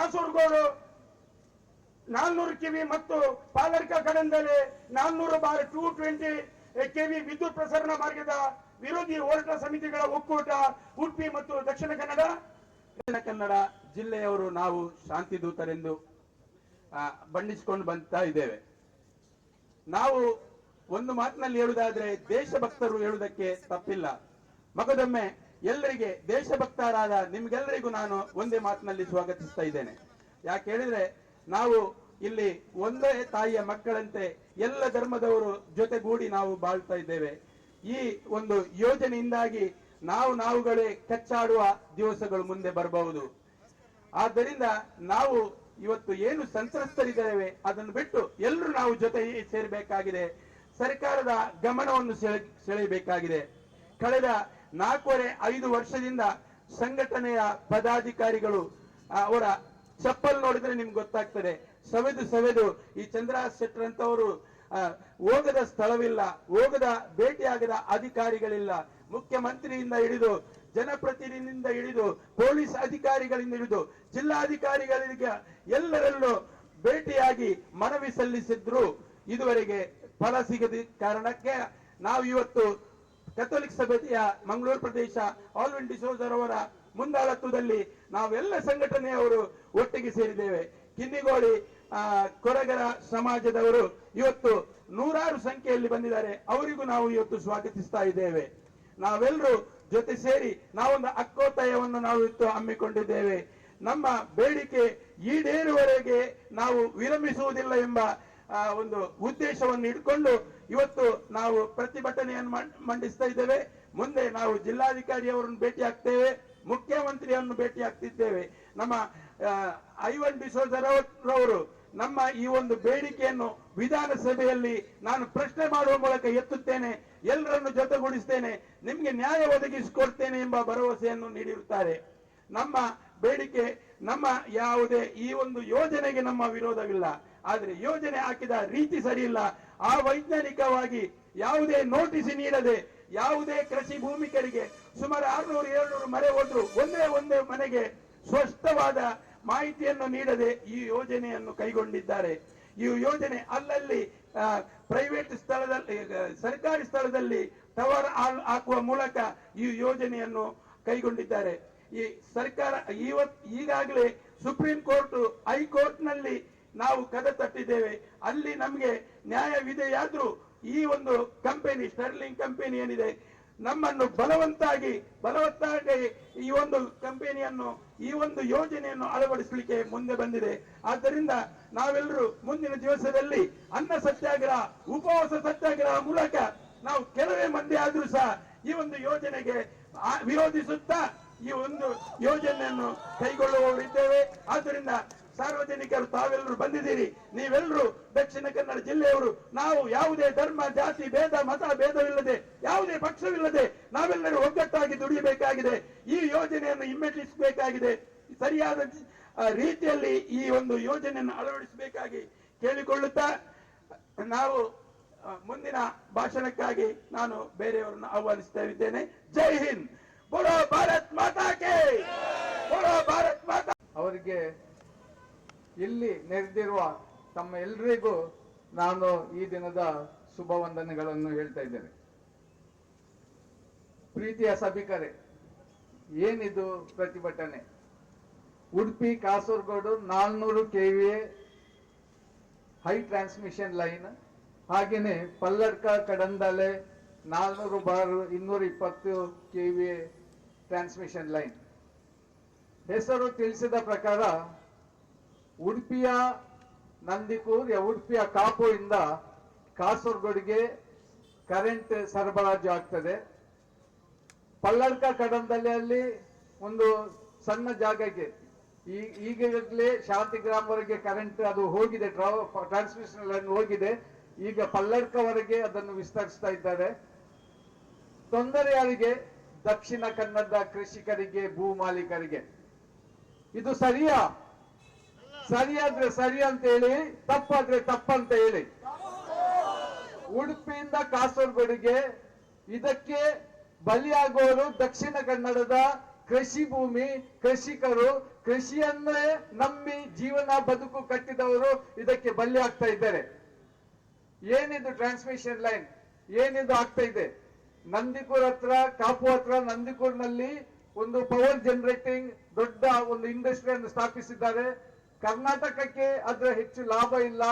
ಕಾಸರಗೋಡು ನಾನ್ನೂರು ಕೆವಿ ಮತ್ತು ಪಾಲರ್ಕ ಕಡಂದಲೆ ನಾನ್ನೂರು ಬಾರ್ ಟೂ ಟ್ವೆಂಟಿ ಕೆವಿ ವಿದ್ಯುತ್ ಪ್ರಸರಣ ಮಾರ್ಗದ ವಿರೋಧಿ ಹೋರಾಟ ಸಮಿತಿಗಳ ಒಕ್ಕೂಟ, ಉಡುಪಿ ಮತ್ತು ದಕ್ಷಿಣ ಕನ್ನಡ. ದಕ್ಷಿಣ ಕನ್ನಡ ಜಿಲ್ಲೆಯವರು ನಾವು ಶಾಂತಿ ದೂತರೆಂದು ಬಣ್ಣಿಸಿಕೊಂಡು ಬಂತಾ ಇದ್ದೇವೆ. ನಾವು ಒಂದು ಮಾತಿನಲ್ಲಿ ಹೇಳುವುದಾದ್ರೆ ದೇಶಭಕ್ತರು ಹೇಳುವುದಕ್ಕೆ ತಪ್ಪಿಲ್ಲ. ಮಗದೊಮ್ಮೆ ಎಲ್ಲರಿಗೆ ದೇಶಭಕ್ತರಾದ ನಿಮ್ಗೆಲ್ಲರಿಗೂ ನಾನು ಒಂದೇ ಮಾತಿನಲ್ಲಿ ಸ್ವಾಗತಿಸ್ತಾ ಇದ್ದೇನೆ. ಯಾಕೆ ಹೇಳಿದ್ರೆ, ನಾವು ಇಲ್ಲಿ ಒಂದೇ ತಾಯಿಯ ಮಕ್ಕಳಂತೆ ಎಲ್ಲ ಧರ್ಮದವರು ಜೊತೆಗೂಡಿ ನಾವು ಬಾಳ್ತಾ ಇದ್ದೇವೆ. ಈ ಒಂದು ಯೋಜನೆಯಿಂದಾಗಿ ನಾವು ನಾವುಗಳೇ ಕಚ್ಚಾಡುವ ದಿವಸಗಳು ಮುಂದೆ ಬರಬಹುದು. ಆದ್ದರಿಂದ ನಾವು ಇವತ್ತು ಏನು ಸಂತ್ರಸ್ತರಿದ್ದೇವೆ ಅದನ್ನು ಬಿಟ್ಟು ಎಲ್ಲರೂ ನಾವು ಜೊತೆ ಸೇರಬೇಕಾಗಿದೆ. ಸರ್ಕಾರದ ಗಮನವನ್ನು ಸೆಳೆ ಸೆಳೆಯಬೇಕಾಗಿದೆ. ಕಳೆದ ನಾಲ್ಕೂವರೆ ಐದು ವರ್ಷದಿಂದ ಸಂಘಟನೆಯ ಪದಾಧಿಕಾರಿಗಳು ಅವರ ಚಪ್ಪಲ್ ನೋಡಿದ್ರೆ ನಿಮ್ಗೆ ಗೊತ್ತಾಗ್ತದೆ. ಸವೆದು ಸವೆದು ಈ ಚಂದ್ರ ಶೆಟ್ಟರ್ ಅಂತವರು ಹೋಗದ ಸ್ಥಳವಿಲ್ಲ, ಹೋಗದ ಭೇಟಿಯಾಗದ ಅಧಿಕಾರಿಗಳಿಲ್ಲ. ಮುಖ್ಯಮಂತ್ರಿಯಿಂದ ಹಿಡಿದು, ಜನಪ್ರತಿನಿಧಿಯಿಂದ ಹಿಡಿದು, ಪೊಲೀಸ್ ಅಧಿಕಾರಿಗಳಿಂದ ಹಿಡಿದು, ಜಿಲ್ಲಾಧಿಕಾರಿಗಳಿಗೆ ಎಲ್ಲರಲ್ಲೂ ಭೇಟಿಯಾಗಿ ಮನವಿ ಸಲ್ಲಿಸಿದ್ರು. ಇದುವರೆಗೆ ಫಲ ಸಿಗದ ಕಾರಣಕ್ಕೆ ನಾವು ಇವತ್ತು ಕಥೋಲಿಕ್ ಸಭೆಯ ಮಂಗಳೂರು ಪ್ರದೇಶ ಆಲ್ವಿನ್ ಡಿಸೋಜರ್ ಅವರ ಮುಂದಾಳತ್ವದಲ್ಲಿ ನಾವೆಲ್ಲ ಸಂಘಟನೆಯವರು ಒಟ್ಟಿಗೆ ಸೇರಿದ್ದೇವೆ. ಕಿನ್ನಿಗೋಳಿ ಕೊರಗರ ಸಮಾಜದವರು ಇವತ್ತು ನೂರಾರು ಸಂಖ್ಯೆಯಲ್ಲಿ ಬಂದಿದ್ದಾರೆ. ಅವರಿಗೂ ನಾವು ಇವತ್ತು ಸ್ವಾಗತಿಸ್ತಾ ಇದ್ದೇವೆ. ನಾವೆಲ್ಲರೂ ಜೊತೆ ಸೇರಿ ನಾವೊಂದು ಅಕ್ಕೋತಯವನ್ನು ನಾವು ಇವತ್ತು ಹಮ್ಮಿಕೊಂಡಿದ್ದೇವೆ. ನಮ್ಮ ಬೇಡಿಕೆ ಈಡೇರುವವರೆಗೆ ನಾವು ವಿರಮಿಸುವುದಿಲ್ಲ ಎಂಬ ಒಂದು ಉದ್ದೇಶವನ್ನು ಇಟ್ಕೊಂಡು ಇವತ್ತು ನಾವು ಪ್ರತಿಭಟನೆಯನ್ನು ಮಂಡಿಸ್ತಾ ಇದ್ದೇವೆ. ಮುಂದೆ ನಾವು ಜಿಲ್ಲಾಧಿಕಾರಿಯವರನ್ನು ಭೇಟಿ ಆಗ್ತೇವೆ. ಮುಖ್ಯಮಂತ್ರಿಯನ್ನು ಭೇಟಿ ಆಗ್ತಿದ್ದೇವೆ. ನಮ್ಮ ಐವನ್ ಡಿಸೋಜರವರು ನಮ್ಮ ಈ ಒಂದು ಬೇಡಿಕೆಯನ್ನು ವಿಧಾನಸಭೆಯಲ್ಲಿ ನಾನು ಪ್ರಶ್ನೆ ಮಾಡುವ ಮೂಲಕ ಎತ್ತುತ್ತೇನೆ. ಎಲ್ಲರನ್ನು ಜೊತೆಗೂಡಿಸ್ತೇನೆ. ನಿಮ್ಗೆ ನ್ಯಾಯ ಒದಗಿಸಿಕೊಡ್ತೇನೆ ಎಂಬ ಭರವಸೆಯನ್ನು ನೀಡಿರುತ್ತಾರೆ. ನಮ್ಮ ಬೇಡಿಕೆ, ನಮ್ಮ ಯಾವುದೇ ಈ ಒಂದು ಯೋಜನೆಗೆ ನಮ್ಮ ವಿರೋಧವಿಲ್ಲ. ಆದ್ರೆ ಯೋಜನೆ ಹಾಕಿದ ರೀತಿ ಸರಿಯಿಲ್ಲ ಆ ವೈಜ್ಞಾನಿಕವಾಗಿ ಯಾವುದೇ ನೋಟಿಸ್ ನೀಡದೆ, ಯಾವುದೇ ಕೃಷಿ ಭೂಮಿಕರಿಗೆ ಸುಮಾರು ಆರ್ನೂರು, ಏಳ್ನೂರು ಮರೆ ಹೋದ್ರು ಒಂದೇ ಒಂದೇ ಮನೆಗೆ ಸ್ಪಷ್ಟವಾದ ಮಾಹಿತಿಯನ್ನು ನೀಡದೆ ಈ ಯೋಜನೆಯನ್ನು ಕೈಗೊಂಡಿದ್ದಾರೆ. ಈ ಯೋಜನೆ ಅಲ್ಲಲ್ಲಿ ಪ್ರೈವೇಟ್ ಸ್ಥಳದಲ್ಲಿ ಸರ್ಕಾರಿ ಸ್ಥಳದಲ್ಲಿ ಟವರ್ ಹಾಕುವ ಮೂಲಕ ಈ ಯೋಜನೆಯನ್ನು ಕೈಗೊಂಡಿದ್ದಾರೆ. ಈ ಸರ್ಕಾರ ಇವತ್ ಈಗಾಗಲೇ ಸುಪ್ರೀಂ ಕೋರ್ಟ್ ಹೈಕೋರ್ಟ್ನಲ್ಲಿ ನಾವು ಕದ ತಟ್ಟಿದ್ದೇವೆ. ಅಲ್ಲಿ ನಮಗೆ ನ್ಯಾಯವಿದೆಯಾದ್ರೂ ಈ ಒಂದು ಕಂಪನಿ ಸ್ಟರ್ಲಿಂಗ್ ಕಂಪನಿ ಏನಿದೆ, ನಮ್ಮನ್ನು ಬಲವಂತಾಗಿ, ಬಲವತ್ತಾಗಿ ಈ ಒಂದು ಕಂಪನಿಯನ್ನು ಈ ಒಂದು ಯೋಜನೆಯನ್ನು ಅಳವಡಿಸಲಿಕ್ಕೆ ಮುಂದೆ ಬಂದಿದೆ. ಆದ್ದರಿಂದ ನಾವೆಲ್ಲರೂ ಮುಂದಿನ ದಿವಸದಲ್ಲಿ ಅನ್ನ ಸತ್ಯಾಗ್ರಹ, ಉಪವಾಸ ಸತ್ಯಾಗ್ರಹ ಮೂಲಕ ನಾವು ಕೆಲವೇ ಮಂದಿ ಆದ್ರೂ ಸಹ ಈ ಒಂದು ಯೋಜನೆಗೆ ವಿರೋಧಿಸುತ್ತಾ ಈ ಒಂದು ಯೋಜನೆಯನ್ನು ಕೈಗೊಳ್ಳುವವರಿದ್ದೇವೆ. ಆದ್ದರಿಂದ ಸಾರ್ವಜನಿಕರು ತಾವೆಲ್ಲರೂ ಬಂದಿದ್ದೀರಿ. ನೀವೆಲ್ಲರೂ ದಕ್ಷಿಣ ಕನ್ನಡ ಜಿಲ್ಲೆಯವರು, ನಾವು ಯಾವುದೇ ಧರ್ಮ, ಜಾತಿ, ಭೇದ, ಮತ, ಭೇದವಿಲ್ಲದೆ, ಯಾವುದೇ ಪಕ್ಷವಿಲ್ಲದೆ ನಾವೆಲ್ಲರೂ ಒಗ್ಗಟ್ಟಾಗಿ ದುಡಿಯಬೇಕಾಗಿದೆ ಈ ಯೋಜನೆಯನ್ನು ಹಿಮ್ಮೆಟ್ಟಿಸಬೇಕಾಗಿದೆ. ಸರಿಯಾದ ರೀತಿಯಲ್ಲಿ ಈ ಒಂದು ಯೋಜನೆಯನ್ನು ಅಳವಡಿಸಬೇಕಾಗಿ ಕೇಳಿಕೊಳ್ಳುತ್ತಾ, ನಾವು ಮುಂದಿನ ಭಾಷಣಕ್ಕಾಗಿ ನಾನು ಬೇರೆಯವರನ್ನು ಆಹ್ವಾನಿಸ್ತಾ ಇದ್ದೇನೆ. ಜೈ ಹಿಂದ್! ಭಾರತ್ ಮಾತಾಕೆ ಬೋಲೋ ಭಾರತ್ ಮಾತಾ ಅವರಿಗೆ ಇಲ್ಲಿ ನೆರೆದಿರುವ ತಮ್ಮ ಎಲ್ರಿಗೂ ನಾನು ಈ ದಿನದ ಶುಭ ವಂದನೆಗಳನ್ನು ಹೇಳ್ತಾ ಇದ್ದೇನೆ. ಪ್ರೀತಿಯ ಸಭಿಕರೇ, ಏನಿದು ಪ್ರತಿಭಟನೆ? ಉಡುಪಿ, ಕಾಸರಗೋಡು, ನಾಲ್ನೂರು ಎ ಹೈ ಟ್ರಾನ್ಸ್ಮಿಷನ್ ಲೈನ್ ಹಾಗೆಯೇ ಪಲ್ಲಡ್ಕ, ಕಡಂದಲೆ, ನಾಲ್ನೂರು ಬಾರು, ಇನ್ನೂರ ಇಪ್ಪತ್ತು K V A transmission line. ಹೆಸರು ತಿಳಿಸಿದ ಪ್ರಕಾರ ಉಡುಪಿಯ ನಂದಿಕೂರ್ ಉಡುಪಿಯ ಕಾಪು ಇಂದ ಕಾಸರಗೋಡಿಗೆ ಕರೆಂಟ್ ಸರಬರಾಜು ಆಗ್ತದೆ. ಪಲ್ಲಡ್ಕ ಅಲ್ಲಿ ಒಂದು ಸಣ್ಣ ಜಾಗಕ್ಕೆ ಈ ಈಗಲೇ ಶಾಂತಿಗ್ರಾಮವರೆಗೆ ಕರೆಂಟ್ ಅದು ಹೋಗಿದೆ ಟ್ರಾನ್ಸ್ಮಿಷನ್ ಲೈನ್ ಹೋಗಿದೆ. ಈಗ ಪಲ್ಲಡ್ಕವರೆಗೆ ಅದನ್ನು ವಿಸ್ತರಿಸ್ತಾ ಇದ್ದಾರೆ. ತೊಂದರೆ ಯಾರಿಗೆ ದಕ್ಷಿಣ ಕನ್ನಡದ ಕೃಷಿಕರಿಗೆ, ಭೂ ಮಾಲೀಕರಿಗೆ. ಇದು ಸರಿಯಾ? ಸರಿಯಾದ್ರೆ ಸರಿ ಅಂತ ಹೇಳಿ, ತಪ್ಪಾದ್ರೆ ತಪ್ಪಂತ ಹೇಳಿ. ಉಡುಪಿಯಿಂದ ಕಾಸರಗೋಡಿಗೆ ಇದಕ್ಕೆ ಬಲಿಯಾಗುವವರು ದಕ್ಷಿಣ ಕನ್ನಡದ ಕೃಷಿ ಭೂಮಿ, ಕೃಷಿಕರು. ಕೃಷಿಯನ್ನೇ ನಂಬಿ ಜೀವನ, ಬದುಕು ಕಟ್ಟಿದವರು ಇದಕ್ಕೆ ಬಲಿ ಆಗ್ತಾ ಇದ್ದಾರೆ. ಏನಿದು ಟ್ರಾನ್ಸ್ಮಿಷನ್ ಲೈನ್ ಏನಿದು ಆಗ್ತಾ ಇದೆ? ನಂದಿಕೂರ್ ಹತ್ರ, ಕಾಪು ಹತ್ರ, ನಂದಿಕೂರ್ನಲ್ಲಿ ಒಂದು ಪವರ್ ಜನರೇಟಿಂಗ್ ದೊಡ್ಡ ಒಂದು ಇಂಡಸ್ಟ್ರಿಯನ್ನು ಸ್ಥಾಪಿಸಿದ್ದಾರೆ. ಕರ್ನಾಟಕಕ್ಕೆ ಅದರ ಹೆಚ್ಚು ಲಾಭ ಇಲ್ಲ.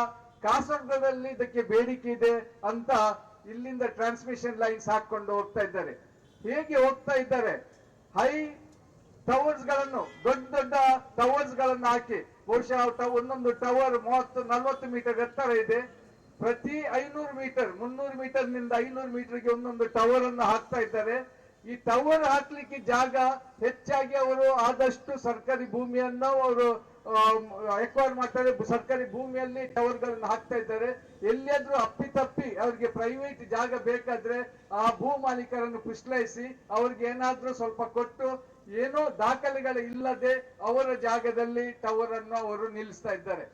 ಕಾಸರಗೋಡಲ್ಲಿ ಇದಕ್ಕೆ ಬೇಡಿಕೆ ಇದೆ ಅಂತ ಇಲ್ಲಿಂದ ಟ್ರಾನ್ಸ್ಮಿಷನ್ ಲೈನ್ಸ್ ಹಾಕೊಂಡು ಹೋಗ್ತಾ ಇದ್ದಾರೆ. ಹೇಗೆ ಹೋಗ್ತಾ ಇದ್ದಾರೆ? ಹೈ ಟವರ್ಸ್ಗಳನ್ನು, ದೊಡ್ಡ ದೊಡ್ಡ ಟವರ್ಸ್ಗಳನ್ನು ಹಾಕಿ, ಬಹುಶಃ ಒಂದೊಂದು ಟವರ್ ಮೂವತ್ತು, ನಲ್ವತ್ತು ಮೀಟರ್ ಎತ್ತರ ಇದೆ. ಪ್ರತಿ ಐನೂರು ಮೀಟರ್ ಮುನ್ನೂರು ಮೀಟರ್ನಿಂದ ಐನೂರು ಮೀಟರ್ಗೆ ಒಂದೊಂದು ಟವರ್ ಅನ್ನು ಹಾಕ್ತಾ ಇದ್ದಾರೆ. ಈ ಟವರ್ ಹಾಕ್ಲಿಕ್ಕೆ ಜಾಗ ಹೆಚ್ಚಾಗಿ ಅವರು ಆದಷ್ಟು ಸರ್ಕಾರಿ ಭೂಮಿಯನ್ನು ಅವರು ಎಕ್ವೈರ್ ಮಾಡ್ತಾರೆ. ಸರ್ಕಾರಿ ಭೂಮಿಯಲ್ಲಿ ಟವರ್ಗಳನ್ನು ಹಾಕ್ತಾ ಇದ್ದಾರೆ. ಎಲ್ಲಿಯಾದ್ರೂ ಅಪ್ಪಿತಪ್ಪಿ ಅವರಿಗೆ ಪ್ರೈವೇಟ್ ಜಾಗ ಬೇಕಾದ್ರೆ ಆ ಭೂ ಮಾಲೀಕರನ್ನು ಪುಷ್ಲೈಸಿ ಅವ್ರಿಗೆ ಏನಾದ್ರೂ ಸ್ವಲ್ಪ ಕೊಟ್ಟು ಏನೋ ದಾಖಲೆಗಳು ಇಲ್ಲದೆ ಅವರ ಜಾಗದಲ್ಲಿ ಟವರ್ ಅನ್ನು ಅವರು ನಿಲ್ಲಿಸ್ತಾ ಇದ್ದಾರೆ.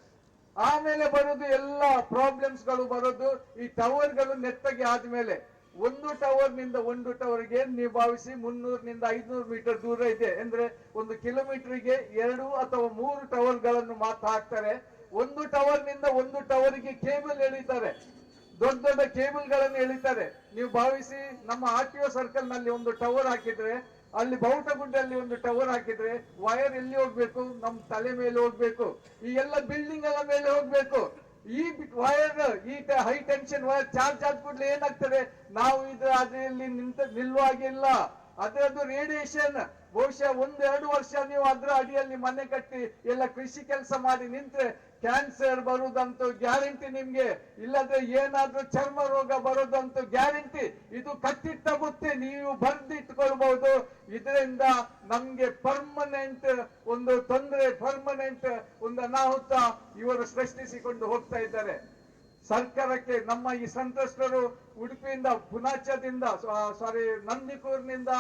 ಆಮೇಲೆ ಬರೋದು ಎಲ್ಲ ಪ್ರಾಬ್ಲಮ್ಸ್ಗಳು ಬರೋದು ಈ ಟವರ್ಗಳು ನೆತ್ತಗೆ ಆದ್ಮೇಲೆ. ಒಂದು ಟವರ್ನಿಂದ ಒಂದು ಟವರ್ಗೆ ನೀವು ಭಾವಿಸಿ ಮುನ್ನೂರಿನಿಂದ ಐದುನೂರು ಮೀಟರ್ ದೂರ ಇದೆ. ಅಂದ್ರೆ ಒಂದು ಕಿಲೋಮೀಟರ್ಗೆ ಎರಡು ಅಥವಾ ಮೂರು ಟವರ್ಗಳನ್ನು ಮಾತ್ರ ಹಾಕ್ತಾರೆ. ಒಂದು ಟವರ್ನಿಂದ ಒಂದು ಟವರ್ಗೆ ಕೇಬಲ್ ಎಳಿತಾರೆ. ದೊಡ್ಡ ದೊಡ್ಡ ಕೇಬಲ್ಗಳನ್ನು ಎಳಿತಾರೆ. ನೀವು ಭಾವಿಸಿ ನಮ್ಮ ಆರ್ ಟಿ ಒ ಸರ್ಕಲ್ನಲ್ಲಿ ಒಂದು ಟವರ್ ಹಾಕಿದ್ರೆ, ಅಲ್ಲಿ ಬೌಟಗುಡ್ಡಲ್ಲಿ ಒಂದು ಟವರ್ ಹಾಕಿದ್ರೆ ವೈರ್ ಎಲ್ಲಿ ಹೋಗ್ಬೇಕು? ನಮ್ ತಲೆ ಮೇಲೆ ಹೋಗ್ಬೇಕು. ಈ ಎಲ್ಲ ಬಿಲ್ಡಿಂಗ್ ಎಲ್ಲ ಮೇಲೆ ಹೋಗ್ಬೇಕು. ಈ ವೈರ್ ಈ ಹೈ ಟೆನ್ಷನ್ ವೈರ್ ಚಾರ್ಜ್ ಆದ ಕೂಡಲೇ ಏನಾಗ್ತದೆ? ನಾವು ಇದು ಅದರಲ್ಲಿ ನಿಂತ ನಿಲ್ಲುವಾಗಿಲ್ಲ ಅದರದ್ದು ರೇಡಿಯೇಷನ್ ಬಹುಶಃ ಒಂದೆರಡು ವರ್ಷ ನೀವು ಅದರ ಅಡಿಯಲ್ಲಿ ಮನೆ ಕಟ್ಟಿ, ಎಲ್ಲ ಕೃಷಿ ಕೆಲಸ ಮಾಡಿ ನಿಂತ್ರೆ ಕ್ಯಾನ್ಸರ್ ಬರುವುದಂತೂ ಗ್ಯಾರಂಟಿ ನಿಮ್ಗೆ, ಇಲ್ಲದ್ರೆ ಏನಾದ್ರೂ ಚರ್ಮ ರೋಗ ಬರೋದಂತೂ ಗ್ಯಾರಂಟಿ. ಇದು ಕಟ್ಟಿಟ್ಟ ಬುತ್ತಿ, ನೀವು ಬರ್ದಿಟ್ಕೊಳ್ಬಹುದು. ಇದರಿಂದ ನಮ್ಗೆ ಪರ್ಮನೆಂಟ್ ಒಂದು ತೊಂದರೆ ಪರ್ಮನೆಂಟ್ ಒಂದು ಅನಾಹುತ ಇವರು ಸೃಷ್ಟಿಸಿಕೊಂಡು ಹೋಗ್ತಾ ಇದ್ದಾರೆ. ಸರ್ಕಾರಕ್ಕೆ ನಮ್ಮ ಈ ಸಂತ್ರಸ್ತರು ಉಡುಪಿಯಿಂದ, ಪುನಾಚದಿಂದ ಸಾರಿ ನಂದಿಕೂರಿನಿಂದ,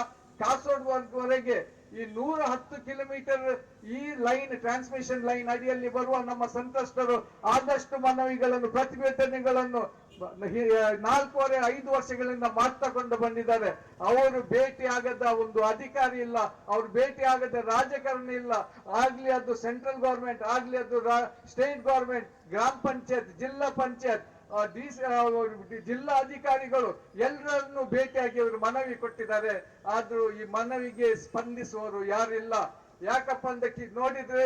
ಕಾಸರಗೋಡ್ವರೆಗೆ ಈ ನೂರ ಹತ್ತು ಕಿಲೋಮೀಟರ್ ಈ ಲೈನ್ ಟ್ರಾನ್ಸ್ಮಿಷನ್ ಲೈನ್ ಅಡಿಯಲ್ಲಿ ಬರುವ ನಮ್ಮ ಸಂತ್ರಸ್ತರು ಆದಷ್ಟು ಮನವಿಗಳನ್ನು, ಪ್ರತಿಭಟನೆಗಳನ್ನು ನಾಲ್ಕೂವರೆ, ಐದು ವರ್ಷಗಳಿಂದ ಮಾಡ್ತಕೊಂಡು ಬಂದಿದ್ದಾರೆ. ಅವರು ಭೇಟಿ ಆಗದ ಒಂದು ಅಧಿಕಾರಿ ಇಲ್ಲ, ಅವ್ರು ಭೇಟಿ ಆಗದ ರಾಜಕಾರಣಿ ಇಲ್ಲ. ಆಗ್ಲಿ ಅದು ಸೆಂಟ್ರಲ್ ಗೌರ್ಮೆಂಟ್, ಆಗ್ಲಿ ಅದು ಸ್ಟೇಟ್ ಗೌರ್ಮೆಂಟ್, ಗ್ರಾಮ ಪಂಚಾಯತ್, ಜಿಲ್ಲಾ ಪಂಚಾಯತ್ ಆ, ಡಿ ಸಿ- ಜಿಲ್ಲಾ ಅಧಿಕಾರಿಗಳು ಎಲ್ಲರನ್ನು ಭೇಟಿಯಾಗಿ ಅವರು ಮನವಿ ಕೊಟ್ಟಿದ್ದಾರೆ. ಆದ್ರೂ ಈ ಮನವಿಗೆ ಸ್ಪಂದಿಸುವವರು ಯಾರಿಲ್ಲ. ಯಾಕಪ್ಪ ಅಂದಕ್ಕೆ ನೋಡಿದ್ರೆ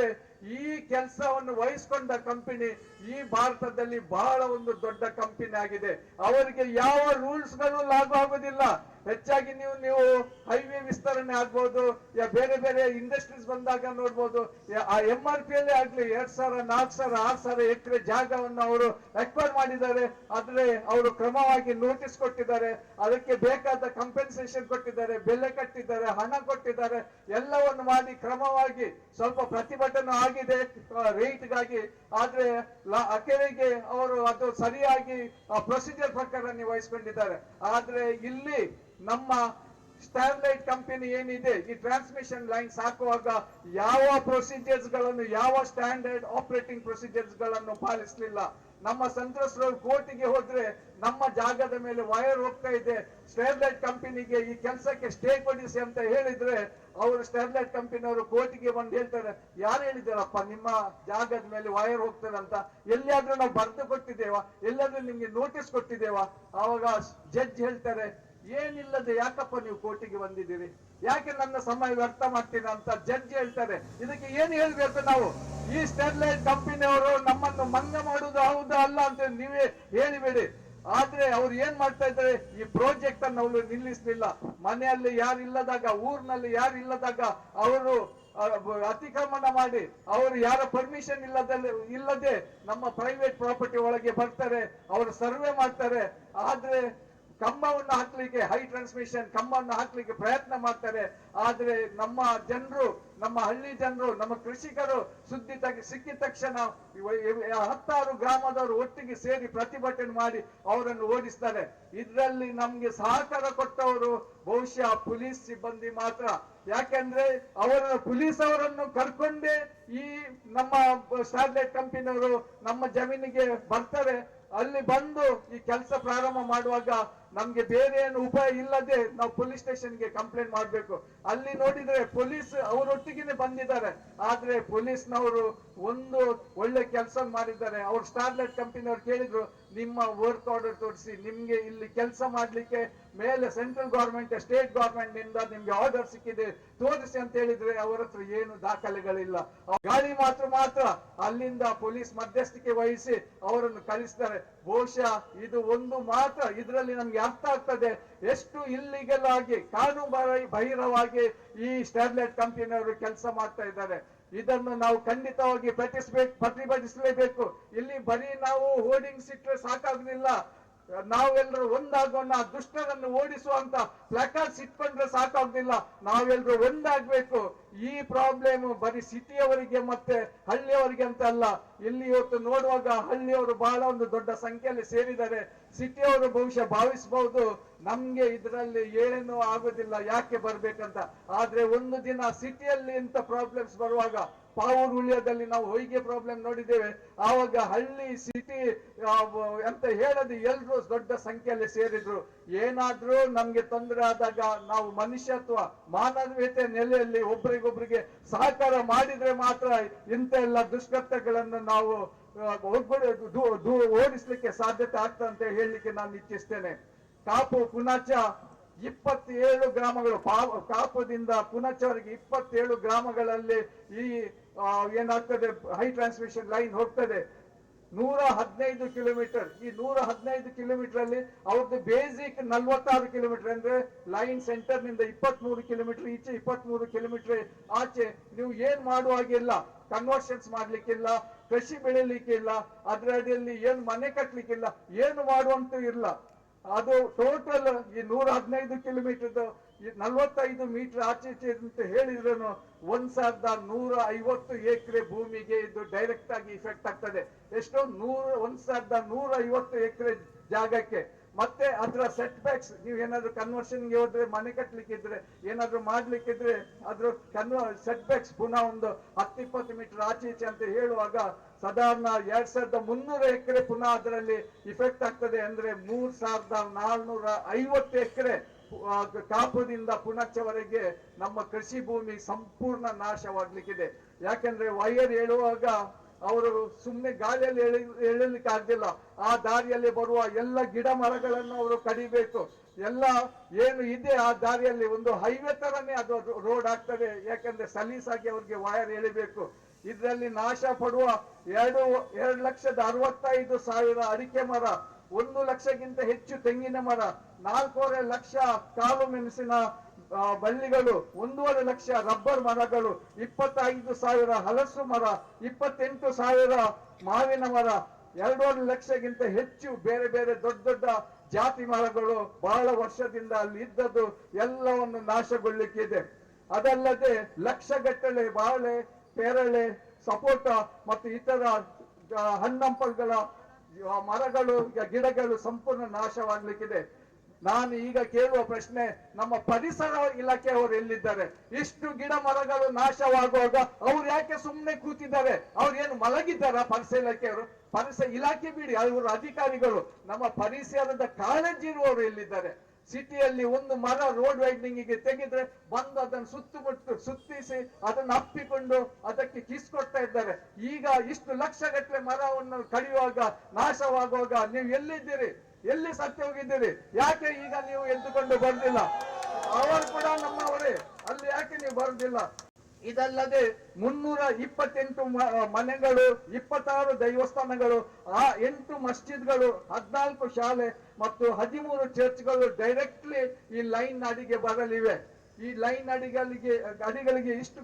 ಈ ಕೆಲಸವನ್ನು ವಹಿಸ್ಕೊಂಡ ಕಂಪನಿ ಈ ಭಾರತದಲ್ಲಿ ಬಹಳ ಒಂದು ದೊಡ್ಡ ಕಂಪನಿ ಆಗಿದೆ. ಅವರಿಗೆ ಯಾವ ರೂಲ್ಸ್ಗಳು ಲಾಗು ಆಗೋದಿಲ್ಲ ಹೆಚ್ಚಾಗಿ ನೀವು ನೀವು ಹೈವೇ ವಿಸ್ತರಣೆ ಆಗ್ಬೋದು, ಯಾ ಬೇರೆ ಬೇರೆ ಇಂಡಸ್ಟ್ರೀಸ್ ಬಂದಾಗ ನೋಡ್ಬೋದು ಆ ಎಂ ಆರ್ ಪಿ ಅಲ್ಲೇ ಆಗ್ಲಿ ಎರಡ್ ಸಾವಿರ, ನಾಲ್ಕು ಸಾವಿರ, ಆರು ಸಾವಿರ ಎಕರೆ ಜಾಗವನ್ನು ಅವರು ಎಕ್ವೈರ್ ಮಾಡಿದ್ದಾರೆ. ಆದ್ರೆ ಅವರು ಕ್ರಮವಾಗಿ ನೋಟಿಸ್ ಕೊಟ್ಟಿದ್ದಾರೆ. ಅದಕ್ಕೆ ಬೇಕಾದ ಕಂಪೆನ್ಸೇಷನ್ ಕೊಟ್ಟಿದ್ದಾರೆ, ಬೆಲೆ ಕಟ್ಟಿದ್ದಾರೆ, ಹಣ ಕೊಟ್ಟಿದ್ದಾರೆ. ಎಲ್ಲವನ್ನು ಮಾಡಿ ಕ್ರಮವಾಗಿ ಸ್ವಲ್ಪ ಪ್ರತಿಭಟನೆ ಆಗಿದೆ ರೇಟ್ಗಾಗಿ ಆದ್ರೆ ಅಕೆರೆಗೆ ಅವರು ಅದು ಸರಿಯಾಗಿ ಪ್ರೊಸೀಜರ್ ಪ್ರಕಾರ ನಿಭಾಯಿಸಿಕೊಂಡಿದ್ದಾರೆ ಆದ್ರೆ ಇಲ್ಲಿ ನಮ್ಮ ಸ್ಟಾರ್ಲೈಟ್ ಕಂಪನಿ ಏನಿದೆ, ಈ ಟ್ರಾನ್ಸ್ಮಿಷನ್ ಲೈನ್ಸ್ ಹಾಕುವಾಗ ಯಾವ ಪ್ರೊಸೀಜರ್ಸ್ಗಳನ್ನು, ಯಾವ ಸ್ಟ್ಯಾಂಡರ್ಡ್ ಆಪರೇಟಿಂಗ್ ಪ್ರೊಸೀಜರ್ಸ್ಗಳನ್ನು ಪಾಲಿಸಲಿಲ್ಲ. ನಮ್ಮ ಸಂತ್ರಸ್ತರು ಕೋರ್ಟಿಗೆ ಹೋದ್ರೆ ನಮ್ಮ ಜಾಗದ ಮೇಲೆ ವೈರ್ ಹೋಗ್ತಾ ಇದೆ. ಸ್ಟೆರ್ಲೈಟ್ ಕಂಪನಿಗೆ ಈ ಕೆಲಸಕ್ಕೆ ಸ್ಟೇ ಕೊಡಿಸಿ ಅಂತ ಹೇಳಿದ್ರೆ ಅವರು ಸ್ಟೆರ್ಲೈಟ್ ಕಂಪನಿಯವರು ಕೋರ್ಟಿಗೆ ಬಂದು ಹೇಳ್ತಾರೆ, ಯಾರು ಹೇಳಿದಾರಪ್ಪ ನಿಮ್ಮ ಜಾಗದ ಮೇಲೆ ವೈರ್ ಹೋಗ್ತಾರೆ ಅಂತ? ಎಲ್ಲಿಯಾದ್ರೂ ನಾವು ಬರೆದು ಕೊಟ್ಟಿದ್ದೇವಾ? ಎಲ್ಲಾದ್ರೂ ನಿಮ್ಗೆ ನೋಟಿಸ್ ಕೊಟ್ಟಿದ್ದೇವಾ? ಆವಾಗ ಜಡ್ಜ್ ಹೇಳ್ತಾರೆ ಏನಿಲ್ಲದೆ ಯಾಕಪ್ಪ ನೀವು ಕೋರ್ಟಿಗೆ ಬಂದಿದ್ದೀರಿ? ಯಾಕೆ ನನ್ನ ಸಮಯ ವ್ಯರ್ಥ ಮಾಡ್ತೀನಿ ಅಂತ ಜಡ್ಜ್ ಹೇಳ್ತಾರೆ. ಇದಕ್ಕೆ ಏನು ಹೇಳ್ಬೇಕು ನಾವು? ಈ ಸ್ಟೆರ್ಲೈಟ್ ಕಂಪನಿಯವರು ನಮ್ಮನ್ನು ಮಂಗ ಮಾಡುವುದು ಹೌದು ಅಲ್ಲ ಅಂತ ನೀವೇ ಹೇಳಿಬೇಡಿ. ಆದ್ರೆ ಅವ್ರು ಏನ್ ಮಾಡ್ತಾ ಇದ್ದಾರೆ? ಈ ಪ್ರಾಜೆಕ್ಟ್ ಅನ್ನು ಅವರು ನಿಲ್ಲಿಸಲಿಲ್ಲ. ಮನೆಯಲ್ಲಿ ಯಾರು ಇಲ್ಲದಾಗ ಊರಿನಲ್ಲಿ ಯಾರು ಇಲ್ಲದಾಗ ಅವರು ಅತಿಕ್ರಮಣ ಮಾಡಿ, ಅವರು ಯಾರ ಪರ್ಮಿಷನ್ ಇಲ್ಲದಲ್ಲಿ, ಇಲ್ಲದೆ ನಮ್ಮ ಪ್ರೈವೇಟ್ ಪ್ರಾಪರ್ಟಿ ಒಳಗೆ ಬರ್ತಾರೆ, ಅವರು ಸರ್ವೆ ಮಾಡ್ತಾರೆ. ಆದ್ರೆ ಕಂಬವನ್ನು ಹಾಕ್ಲಿಕ್ಕೆ ಹೈ ಟ್ರಾನ್ಸ್ಮಿಷನ್ ಕಂಬವನ್ನು ಹಾಕ್ಲಿಕ್ಕೆ ಪ್ರಯತ್ನ ಮಾಡ್ತಾರೆ. ಆದ್ರೆ ನಮ್ಮ ಜನರು, ನಮ್ಮ ಹಳ್ಳಿ ಜನರು, ನಮ್ಮ ಕೃಷಿಕರು ಸುದ್ದಿ ತಗ, ಸಿಕ್ಕಿದ ತಕ್ಷಣ ಹತ್ತಾರು ಗ್ರಾಮದವರು ಒಟ್ಟಿಗೆ ಸೇರಿ ಪ್ರತಿಭಟನೆ ಮಾಡಿ ಅವರನ್ನು ಓಡಿಸ್ತಾರೆ. ಇದರಲ್ಲಿ ನಮ್ಗೆ ಸಹಕಾರ ಕೊಟ್ಟವರು ಬಹುಶಃ ಪೊಲೀಸ್ ಸಿಬ್ಬಂದಿ ಮಾತ್ರ. ಯಾಕೆಂದ್ರೆ ಅವರ ಪೊಲೀಸ್ ಅವರನ್ನು ಕರ್ಕೊಂಡೇ ಈ ನಮ್ಮ ಸ್ಟಾರ್ಲೈಟ್ ಕಂಪನಿಯವರು ನಮ್ಮ ಜಮೀನಿಗೆ ಬರ್ತಾರೆ. ಅಲ್ಲಿ ಬಂದು ಈ ಕೆಲಸ ಪ್ರಾರಂಭ ಮಾಡುವಾಗ ನಮ್ಗೆ ಬೇರೆ ಏನು ಉಪಾಯ ಇಲ್ಲದೆ ನಾವು ಪೊಲೀಸ್ ಸ್ಟೇಷನ್ಗೆ ಕಂಪ್ಲೇಂಟ್ ಮಾಡ್ಬೇಕು. ಅಲ್ಲಿ ನೋಡಿದ್ರೆ ಪೊಲೀಸ್ ಅವರೊಟ್ಟಿಗೆ ಬಂದಿದ್ದಾರೆ. ಆದ್ರೆ ಪೊಲೀಸ್ನವರು ಒಂದು ಒಳ್ಳೆ ಕೆಲಸ ಮಾಡಿದ್ದಾರೆ. ಅವ್ರು ಸ್ಟಾರ್ಲೈಟ್ ಕಂಪನಿಯವ್ರು ಕೇಳಿದ್ರು, ನಿಮ್ಮ ವರ್ಕ್ ಆರ್ಡರ್ ತೋರಿಸಿ, ನಿಮ್ಗೆ ಇಲ್ಲಿ ಕೆಲಸ ಮಾಡ್ಲಿಕ್ಕೆ ಮೇಲೆ ಸೆಂಟ್ರಲ್ ಗೌರ್ಮೆಂಟ್ ಸ್ಟೇಟ್ ಗೌರ್ಮೆಂಟ್ನಿಂದ ನಿಮ್ಗೆ ಆರ್ಡರ್ ಸಿಕ್ಕಿದೆ. ತೋರಿಸಿ ಅಂತ ಹೇಳಿದ್ರೆ ಅವರ ಹತ್ರ ಏನು ದಾಖಲೆಗಳಿಲ್ಲ. ಗಾಳಿ ಮಾತ್ರ ಮಾತ್ರ ಅಲ್ಲಿಂದ ಪೊಲೀಸ್ ಮಧ್ಯಸ್ಥಿಕೆ ವಹಿಸಿ ಅವರನ್ನು ಕಳಿಸ್ತಾರೆ. ಬಹುಶಃ ಇದು ಒಂದು ಮಾತ್ರ ಇದರಲ್ಲಿ ನಮ್ಗೆ ಅರ್ಥ ಆಗ್ತದೆ. ಎಷ್ಟು ಇಲ್ಲಿಗಲ್ ಆಗಿ, ಕಾನೂನು ಬಾಹಿರವಾಗಿ ಈ ಸ್ಟಾರ್ಲೆಟ್ ಕಂಪನಿಯವರು ಕೆಲಸ ಮಾಡ್ತಾ ಇದ್ದಾರೆ. ಇದನ್ನು ನಾವು ಖಂಡಿತವಾಗಿ ಪ್ರತಿಸ್ಬೇಕು ಪ್ರತಿಭಟಿಸಲೇಬೇಕು. ಇಲ್ಲಿ ಬರೀ ನಾವು ಹೋರ್ಡಿಂಗ್ಸ್ ಇಟ್ಟರೆ ಸಾಕಾಗುದಿಲ್ಲ. ನಾವೆಲ್ಲರೂ ಒಂದಾಗೋಣ ದುಷ್ಟರನ್ನು ಓಡಿಸುವಂತ ಪ್ಲಕಾಸ್ ಇಟ್ಕೊಂಡ್ರೆ ಸಾಕಾಗುದಿಲ್ಲ. ನಾವೆಲ್ಲರೂ ಒಂದಾಗ್ಬೇಕು. ಈ ಪ್ರಾಬ್ಲಮ್ ಬರೀ ಸಿಟಿಯವರಿಗೆ ಮತ್ತೆ ಹಳ್ಳಿಯವರಿಗೆ ಅಂತ ಅಲ್ಲ. ಇಲ್ಲಿ ಇವತ್ತು ನೋಡುವಾಗ ಹಳ್ಳಿಯವರು ಬಹಳ ಒಂದು ದೊಡ್ಡ ಸಂಖ್ಯೆಯಲ್ಲಿ ಸೇರಿದ್ದಾರೆ. ಸಿಟಿಯವರು ಬಹುಶಃ ಭಾವಿಸಬಹುದು, ನಮ್ಗೆ ಇದರಲ್ಲಿ ಏನು ಆಗುದಿಲ್ಲ, ಯಾಕೆ ಬರ್ಬೇಕಂತ. ಆದ್ರೆ ಒಂದು ದಿನ ಸಿಟಿಯಲ್ಲಿ ಇಂಥ ಪ್ರಾಬ್ಲಮ್ಸ್ ಬರುವಾಗ ಪಾವೂರ್ ಉಳ್ಯದಲ್ಲಿ ನಾವು ಹೊಯ್ಗೆ ಪ್ರಾಬ್ಲಮ್ ನೋಡಿದ್ದೇವೆ. ಆವಾಗ ಹಳ್ಳಿ ಸಿಟಿ ಅಂತ ಹೇಳದೆ ಎಲ್ಲರೂ ದೊಡ್ಡ ಸಂಖ್ಯೆಯಲ್ಲಿ ಸೇರಿದ್ರು. ಏನಾದ್ರೂ ನಮ್ಗೆ ತೊಂದರೆ ಆದಾಗ ನಾವು ಮನುಷ್ಯತ್ವ ಮಾನವೀಯತೆ ನೆಲೆಯಲ್ಲಿ ಒಬ್ರಿಗೊಬ್ರಿಗೆ ಸಹಕಾರ ಮಾಡಿದ್ರೆ ಮಾತ್ರ ಇಂಥ ಎಲ್ಲ ದುಷ್ಕೃತ್ಯಗಳನ್ನು ನಾವು ಓಡಿಸ್ಲಿಕ್ಕೆ ಸಾಧ್ಯತೆ ಆಗ್ತದೆ ಅಂತ ಹೇಳಲಿಕ್ಕೆ ನಾನು ಇಚ್ಛಿಸ್ತೇನೆ. ಕಾಪು ಪುನಾಚ ಇಪ್ಪತ್ತೇಳು ಗ್ರಾಮಗಳು ಕಾಪುದಿಂದ ಪುನಚವರೆಗೆ ಇಪ್ಪತ್ತೇಳು ಗ್ರಾಮಗಳಲ್ಲಿ ಈ ಏನಾಗ್ತದೆ? ಹೈ ಟ್ರಾನ್ಸ್ಮಿಷನ್ ಲೈನ್ ಹೋಗ್ತದೆ. ನೂರ ಹದಿನೈದು ಕಿಲೋಮೀಟರ್ ಈ ನೂರ ಹದಿನೈದು ಕಿಲೋಮೀಟರ್ ಅಲ್ಲಿ ಅವ್ರದ್ದು ಬೇಸಿಕ್ ನಲ್ವತ್ತಾರು ಕಿಲೋಮೀಟರ್ ಅಂದ್ರೆ ಲೈನ್ ಸೆಂಟರ್ನಿಂದ ಇಪ್ಪತ್ತ್ ಮೂರು ಕಿಲೋಮೀಟರ್ ಈಚೆ ಇಪ್ಪತ್ತ್ ಮೂರು ಕಿಲೋಮೀಟರ್ ಆಚೆ. ನೀವು ಏನ್ ಮಾಡುವ ಹಾಗಿಲ್ಲ ಕನ್ವರ್ಷನ್ಸ್ ಮಾಡ್ಲಿಕ್ಕಿಲ್ಲ, ಕೃಷಿ ಬೆಳಿಲಿಕ್ಕಿಲ್ಲ ಅದ್ರ ಅಡಿಯಲ್ಲಿ ಏನು ಮನೆ ಕಟ್ಲಿಕ್ಕಿಲ್ಲ, ಏನು ಮಾಡುವಂತೂ ಇಲ್ಲ. ಅದು ಟೋಟಲ್ ಈ ನೂರ ಹದಿನೈದು ಕಿಲೋಮೀಟರ್ ನಲ್ವತ್ತೈದು ಮೀಟರ್ ಆಚೆ ಅಂತ ಹೇಳಿದ್ರು ಒಂದ್ ಸಾವಿರದ ನೂರ ಐವತ್ತು ಎಕರೆ ಭೂಮಿಗೆ ಇದು ಡೈರೆಕ್ಟ್ ಆಗಿ ಇಫೆಕ್ಟ್ ಆಗ್ತದೆ. ಎಷ್ಟೋ ನೂರ, ಒಂದ್ ಸಾವಿರದ ನೂರ ಐವತ್ತು ಎಕರೆ ಜಾಗಕ್ಕೆ. ಮತ್ತೆ ಅದರ ಸೆಟ್ ಬ್ಯಾಕ್ಸ್ ನೀವು ಏನಾದ್ರು ಕನ್ವರ್ಷನ್ಗೆ ಹೋದ್ರೆ, ಮನೆ ಕಟ್ಲಿಕ್ಕಿದ್ರೆ, ಏನಾದ್ರು ಮಾಡ್ಲಿಕ್ಕಿದ್ರೆ, ಅದ್ರ ಕನ್ವ ಸೆಟ್ ಬ್ಯಾಕ್ಸ್ ಪುನಃ ಒಂದು ಹತ್ತು ಇಪ್ಪತ್ತು ಮೀಟರ್ ಆಚೆ ಅಂತ ಹೇಳುವಾಗ, ಸಾಧಾರಣ ಎರಡ್ ಸಾವಿರದ ಮುನ್ನೂರ ಎಕರೆ ಪುನಃ ಅದರಲ್ಲಿ ಇಫೆಕ್ಟ್ ಆಗ್ತದೆ ಅಂದ್ರೆ ಮೂರ್ ಸಾವಿರದ ನಾಲ್ನೂರ ಐವತ್ತು ಎಕರೆ ಕಾಪುದಿಂದ ಪುಣಚವರೆಗೆ ನಮ್ಮ ಕೃಷಿ ಭೂಮಿ ಸಂಪೂರ್ಣ ನಾಶವಾಗ್ಲಿಕ್ಕಿದೆ. ಯಾಕೆಂದ್ರೆ ವೈಯರ್ ಹೇಳುವಾಗ ಅವರು ಸುಮ್ಮನೆ ಗಾಳಿಯಲ್ಲಿ ಎಳಿ ಎಳಿಲಿಕ್ಕೆ ಆಗ್ದಿಲ್ಲ ಆ ದಾರಿಯಲ್ಲಿ ಬರುವ ಎಲ್ಲ ಗಿಡ ಮರಗಳನ್ನು ಅವರು ಕಡಿಬೇಕು. ಎಲ್ಲ ಏನು ಇದೆ ಆ ದಾರಿಯಲ್ಲಿ ಒಂದು ಹೈವೇ ತರನೇ ಅದು ರೋಡ್ ಆಗ್ತದೆ. ಯಾಕಂದ್ರೆ ಸಲೀಸಾಗಿ ಅವ್ರಿಗೆ ವೈರ್ ಎಳಿಬೇಕು ಇದರಲ್ಲಿ ನಾಶ ಪಡುವ ಎರಡು ಎರಡು ಲಕ್ಷದ ಅರವತ್ತೈದು ಸಾವಿರ ಅಡಿಕೆ ಮರ ಒಂದು ಲಕ್ಷಕ್ಕಿಂತ ಹೆಚ್ಚು ತೆಂಗಿನ ಮರ, ನಾಲ್ಕೂವರೆ ಲಕ್ಷ ಕಾಲು ಮೆಣಸಿನ ಬಳ್ಳಿಗಳು, ಒಂದೂವರೆ ಲಕ್ಷ ರಬ್ಬರ್ ಮರಗಳು, ಇಪ್ಪತ್ತೈದು ಸಾವಿರ ಹಲಸು ಮರ, ಇಪ್ಪತ್ತೆಂಟು ಸಾವಿರ ಮಾವಿನ ಮರ, ಎರಡೂವರೆ ಲಕ್ಷಕ್ಕಿಂತ ಹೆಚ್ಚು ಬೇರೆ ಬೇರೆ ದೊಡ್ಡ ದೊಡ್ಡ ಜಾತಿ ಮರಗಳು ಬಹಳ ವರ್ಷದಿಂದ ಅಲ್ಲಿ ಇದ್ದದ್ದು ಎಲ್ಲವನ್ನು ನಾಶಗೊಳ್ಳಿಕ್ಕಿದೆ ಅದಲ್ಲದೆ ಲಕ್ಷಗಟ್ಟಲೆ ಬಾಳೆ, ಪೇರಳೆ, ಸಪೋಟ ಮತ್ತು ಇತರ ಹಣ್ಣಂಪಲ್ಗಳ ಆ, ಮರಗಳು ಗಿಡಗಳು ಸಂಪೂರ್ಣ ನಾಶವಾಗ್ಲಿಕ್ಕಿದೆ. ನಾನು ಈಗ ಕೇಳುವ ಪ್ರಶ್ನೆ ನಮ್ಮ ಪರಿಸರ ಇಲಾಖೆಯವರು ಎಲ್ಲಿದ್ದಾರೆ? ಇಷ್ಟು ಗಿಡ ಮರಗಳು ನಾಶವಾಗುವಾಗ ಅವ್ರು ಯಾಕೆ ಸುಮ್ಮನೆ ಕೂತಿದ್ದಾರೆ? ಅವ್ರು ಏನು ಮಲಗಿದ್ದಾರ ಪರಿಸರ ಇಲಾಖೆಯವರು ಪರಿಸರ ಇಲಾಖೆ ಬಿಡಿ ಅವರು ಅಧಿಕಾರಿಗಳು. ನಮ್ಮ ಪರಿಸರದ ಕಾಳಜಿ ಇರುವವರು ಎಲ್ಲಿದ್ದಾರೆ? ಸಿಟಿಯಲ್ಲಿ ಒಂದು ಮರ ರೋಡ್ ವೈಡ್ನಿಂಗ್ಗೆ ತೆಗೆದ್ರೆ ಬಂದು ಅದನ್ನು ಸುತ್ತುಮುಟ್ಟು ಸುತ್ತಿಸಿ ಅದನ್ನು ಅಪ್ಪಿಕೊಂಡು ಅದಕ್ಕೆ ಕಿಸ್ ಕೊಡ್ತಾ ಇದ್ದಾರೆ. ಈಗ ಇಷ್ಟು ಲಕ್ಷಗಟ್ಟಲೆ ಮರವನ್ನು ಕಡಿಯುವಾಗ, ನಾಶವಾಗುವಾಗ ನೀವು ಎಲ್ಲಿದ್ದೀರಿ? ಎಲ್ಲಿ ಸತ್ತು ಹೋಗಿದ್ದೀರಿ? ಯಾಕೆ ಈಗ ನೀವು ಎದ್ದುಕೊಂಡು ಬರ್ದಿಲ್ಲ? ಅವರು ಕೂಡ ನಮ್ಮವರೇ. ಅಲ್ಲಿ ಯಾಕೆ ನೀವು ಬರುದಿಲ್ಲ? ಇದಲ್ಲದೆ ಮುನ್ನೂರ ಇಪ್ಪತ್ತೆಂಟು ಮನೆಗಳು, ಇಪ್ಪತ್ತಾರು ದೈವಸ್ಥಾನಗಳು, ಆ ಎಂಟು ಮಸ್ಜಿದ್ಗಳು, ಹದಿನಾಲ್ಕು ಶಾಲೆ ಮತ್ತು ಹದಿಮೂರು ಚರ್ಚ್ಗಳು ಡೈರೆಕ್ಟ್ಲಿ ಈ ಲೈನ್ ಅಡಿಗೆ ಬರಲಿವೆ. ಈ ಲೈನ್ ಅಡಿಗಳಿಗೆ ಅಡಿಗಳಿಗೆ ಇಷ್ಟು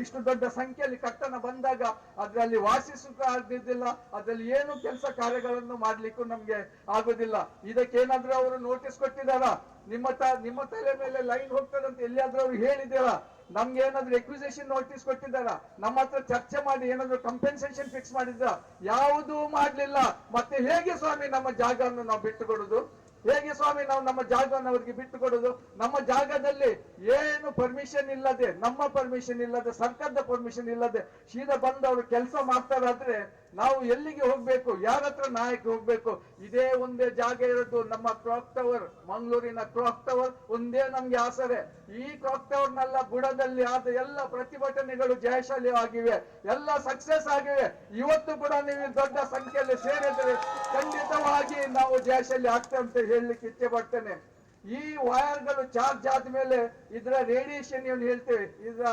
ಇಷ್ಟು ದೊಡ್ಡ ಸಂಖ್ಯೆಯಲ್ಲಿ ಕಟ್ಟಣ ಬಂದಾಗ ಅದರಲ್ಲಿ ವಾಸಿಸುಕ ಆಗಿದ್ದಿಲ್ಲ ಅದರಲ್ಲಿ ಏನು ಕೆಲಸ ಕಾರ್ಯಗಳನ್ನು ಮಾಡ್ಲಿಕ್ಕೂ ನಮ್ಗೆ ಆಗುದಿಲ್ಲ. ಇದಕ್ಕೇನಾದ್ರೂ ಅವರು ನೋಟಿಸ್ ಕೊಟ್ಟಿದಾರ ನಿಮ್ಮ ತ, ನಿಮ್ಮ ತಲೆ ಮೇಲೆ ಲೈನ್ ಹೋಗ್ತದಂತ ಎಲ್ಲಿಯಾದ್ರೂ ಅವ್ರು ಹೇಳಿದ್ದೀರಾ? ನಮ್ಗೆ ಏನಾದ್ರು ಎಕ್ವಿಸೇಷನ್ ನೋಟಿಸ್ ಕೊಟ್ಟಿದ್ದಾರ? ನಮ್ಮ ಹತ್ರ ಚರ್ಚೆ ಮಾಡಿ, ಏನಾದ್ರು ಕಂಪೆನ್ಸೇಷನ್ ಫಿಕ್ಸ್ ಮಾಡಿದ್ರ? ಯಾವುದೂ ಮಾಡ್ಲಿಲ್ಲ. ಮತ್ತೆ ಹೇಗೆ ಸ್ವಾಮಿ ನಮ್ಮ ಜಾಗವನ್ನು ನಾವು ಬಿಟ್ಟು ಕೊಡುದು ಹೇಗೆ ಸ್ವಾಮಿ ನಾವು ನಮ್ಮ ಜಾಗವನ್ನು ಅವರಿಗೆ ಬಿಟ್ಟು ಕೊಡುದು ನಮ್ಮ ಜಾಗದಲ್ಲಿ ಏನು ಪರ್ಮಿಷನ್ ಇಲ್ಲದೆ, ನಮ್ಮ ಪರ್ಮಿಷನ್ ಇಲ್ಲದೆ, ಸರ್ಕಾರದ ಪರ್ಮಿಷನ್ ಇಲ್ಲದೆ, ಸೀದಾ ಅವರು ಕೆಲಸ ಮಾಡ್ತಾರಾದ್ರೆ ನಾವು ಎಲ್ಲಿಗೆ ಹೋಗ್ಬೇಕು? ಯಾರ ಹತ್ರ ನಾಯಕ ಹೋಗ್ಬೇಕು? ಇದೇ ಒಂದೇ ಜಾಗ ಇರೋದು ನಮ್ಮ ಕ್ರಾಕ್ ಟವರ್, ಮಂಗಳೂರಿನ ಕ್ರಾಕ್ ಟವರ್, ಒಂದೇ ನಮ್ಗೆ ಆಸರೆ. ಈ ಕ್ರಾಕ್ ಟವರ್ ನೆಲ್ಲ ಬುಡದಲ್ಲಿ ಆದ ಎಲ್ಲ ಪ್ರತಿಭಟನೆಗಳು ಜಯಶಾಲಿ ಆಗಿವೆ ಎಲ್ಲ ಸಕ್ಸಸ್ ಆಗಿವೆ. ಇವತ್ತು ಕೂಡ ನೀವು ದೊಡ್ಡ ಸಂಖ್ಯೆಯಲ್ಲಿ ಸೇರಿದ್ರೆ ಖಂಡಿತವಾಗಿ ನಾವು ಜಯಶಾಲಿ ಆಗ್ತೇವೆ ಅಂತ ಹೇಳಲಿಕ್ಕೆ ಇಚ್ಛೆ ಪಡ್ತೇನೆ. ಈ ವೈರ್ಗಳು ಚಾರ್ಜ್ ಆದ್ಮೇಲೆ ಇದರ ರೇಡಿಯೇಷನ್ ಏನು ಹೇಳ್ತೇವೆ? ಇದರ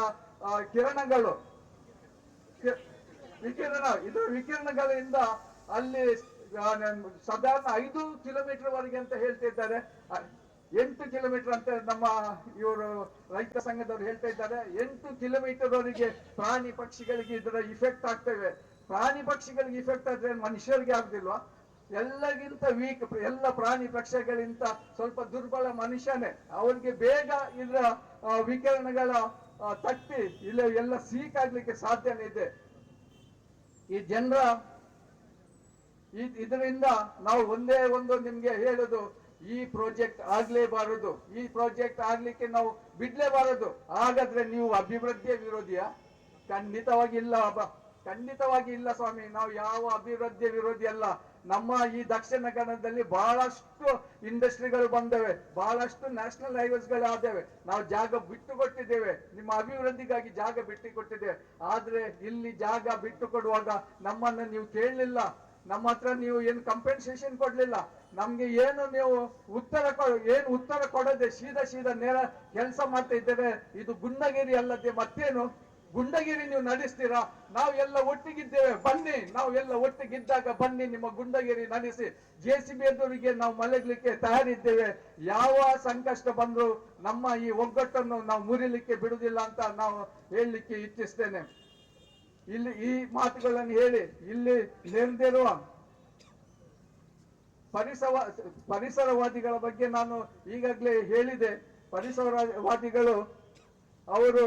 ಕಿರಣಗಳು. ವಿಕಿರಣ, ಇದು ವಿಕಿರಣಗಳಿಂದ ಅಲ್ಲಿ ಸಾಧಾರಣ ಐದು ಕಿಲೋಮೀಟರ್ ವರೆಗೆ ಅಂತ ಹೇಳ್ತಾ ಇದ್ದಾರೆ. ಎಂಟು ಕಿಲೋಮೀಟರ್ ಅಂತ ನಮ್ಮ ಇವರು ರೈತ ಸಂಘದವರು ಹೇಳ್ತಾ ಇದ್ದಾರೆ. ಎಂಟು ಕಿಲೋಮೀಟರ್ ವರೆಗೆ ಪ್ರಾಣಿ ಪಕ್ಷಿಗಳಿಗೆ ಇದರ ಇಫೆಕ್ಟ್ ಆಗ್ತವೆ ಪ್ರಾಣಿ ಪಕ್ಷಿಗಳಿಗೆ ಇಫೆಕ್ಟ್ ಆದ್ರೆ ಮನುಷ್ಯರಿಗೆ ಆಗುದಿಲ್ವಾ? ಎಲ್ಲಗಿಂತ ವೀಕ್ ಎಲ್ಲ ಪ್ರಾಣಿ ಪಕ್ಷಿಗಳಿಂತ ಸ್ವಲ್ಪ ದುರ್ಬಲ ಮನುಷ್ಯನೇ. ಅವರಿಗೆ ಬೇಗ ಇದರ ವಿಕಿರಣಗಳ ತಟ್ಟಿ, ಇಲ್ಲ ಎಲ್ಲ ಸೀಕ್ ಆಗ್ಲಿಕ್ಕೆ ಸಾಧ್ಯನೇ ಇದೆ. ಈ ಜನರ ಇದರಿಂದ ನಾವು ಒಂದೇ ಒಂದು ನಿಮ್ಗೆ ಹೇಳುದು, ಈ ಪ್ರಾಜೆಕ್ಟ್ ಆಗ್ಲೇಬಾರದು, ಈ ಪ್ರಾಜೆಕ್ಟ್ ಆಗ್ಲಿಕ್ಕೆ ನಾವು ಬಿಡ್ಲೇಬಾರದು. ಹಾಗಾದ್ರೆ ನೀವು ಅಭಿವೃದ್ಧಿಯ ವಿರೋಧಿಯ? ಖಂಡಿತವಾಗಿ ಇಲ್ಲ ಖಂಡಿತವಾಗಿ ಇಲ್ಲ ಸ್ವಾಮಿ. ನಾವು ಯಾವ ಅಭಿವೃದ್ಧಿಯ ವಿರೋಧಿ ಅಲ್ಲ. ನಮ್ಮ ಈ ದಕ್ಷಿಣ ಕನ್ನಡದಲ್ಲಿ ಬಹಳಷ್ಟು ಇಂಡಸ್ಟ್ರಿಗಳು ಬಂದವೆ, ಬಹಳಷ್ಟು ನ್ಯಾಷನಲ್ ಹೈವೇಸ್ ಆದವೆ ನಾವು ಜಾಗ ಬಿಟ್ಟು ಕೊಟ್ಟಿದ್ದೇವೆ ನಿಮ್ಮ ಅಭಿವೃದ್ಧಿಗಾಗಿ ಜಾಗ ಬಿಟ್ಟು ಕೊಟ್ಟಿದ್ದೇವೆ ಆದ್ರೆ ಇಲ್ಲಿ ಜಾಗ ಬಿಟ್ಟು ಕೊಡುವಾಗ ನಮ್ಮನ್ನ ನೀವು ಕೇಳಲಿಲ್ಲ, ನಮ್ಮ ಹತ್ರ ನೀವು ಏನು ಕಂಪೆನ್ಸೇಷನ್ ಕೊಡ್ಲಿಲ್ಲ. ನಮ್ಗೆ ಏನು ನೀವು ಉತ್ತರ ಏನು ಉತ್ತರ ಕೊಡದೆ ಸೀದಾ ಸೀದಾ ನೇರ ಕೆಲಸ ಮಾಡ್ತಾ ಇದ್ದೇವೆ. ಇದು ಗುಂಡಗಿರಿ ಅಲ್ಲದೆ ಮತ್ತೇನು? ಗುಂಡಗಿರಿ ನೀವು ನಡೆಸ್ತೀರಾ? ನಾವೆಲ್ಲ ಒಟ್ಟಿಗಿದ್ದೇವೆ. ಬನ್ನಿ. ನಾವೆಲ್ಲ ಒಟ್ಟಿಗಿದ್ದಾಗ ಬನ್ನಿ, ನಿಮ್ಮ ಗುಂಡಗಿರಿ ನಡೆಸಿ. ಜೆ ಸಿ ಬಿ ಎದುರಿಗೆ ನಾವು ಮಲಗಲಿಕ್ಕೆ ತಯಾರಿದ್ದೇವೆ. ಯಾವ ಸಂಕಷ್ಟ ಬಂದ್ರು ನಮ್ಮ ಈ ಒಗ್ಗಟ್ಟನ್ನು ನಾವು ಮುರಿಲಿಕ್ಕೆ ಬಿಡುವುದಿಲ್ಲ ಅಂತ ನಾವು ಹೇಳಲಿಕ್ಕೆ ಇಚ್ಛಿಸ್ತೇನೆ. ಇಲ್ಲಿ ಈ ಮಾತುಗಳನ್ನು ಹೇಳಿ, ಇಲ್ಲಿ ನೆರೆದಿರುವ ಪರಿಸರ, ಪರಿಸರವಾದಿಗಳ ಬಗ್ಗೆ ನಾನು ಈಗಾಗಲೇ ಹೇಳಿದೆ. ಪರಿಸರವಾದಿಗಳು ಅವರು